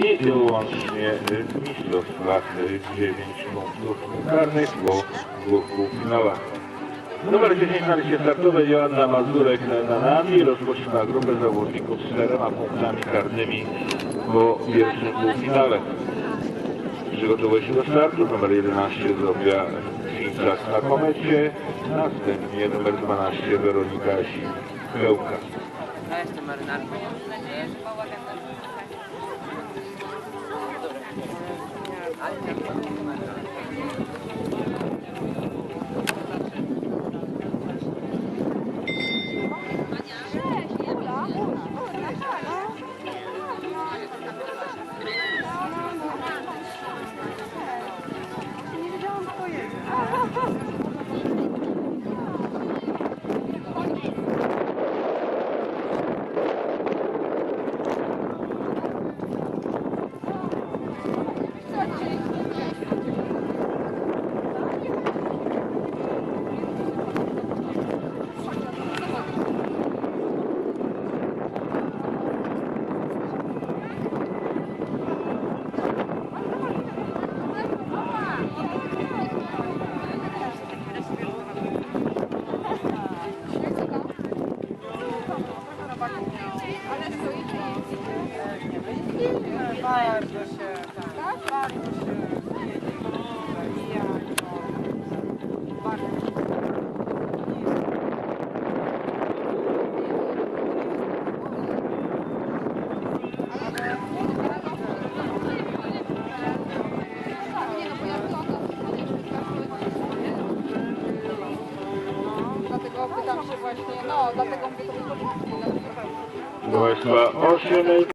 i wyłącznie w mistrzostwach 9 punktów karnych po dwóch półfinałach. Numer 10 na liście startowej Joanna Mazurek na nami rozpoczyna grupę zawodników z czterema punktami karnymi po pierwszym półfinale. Przygotowuje się do startu. Numer 11 zrobiła Fincak na komecie. Następnie numer 12 Weronika Sichełka. Ja jestem marynarką. Ha ha ha! Bardzo się, tak, bardzo się dlatego mówię to po początku. 28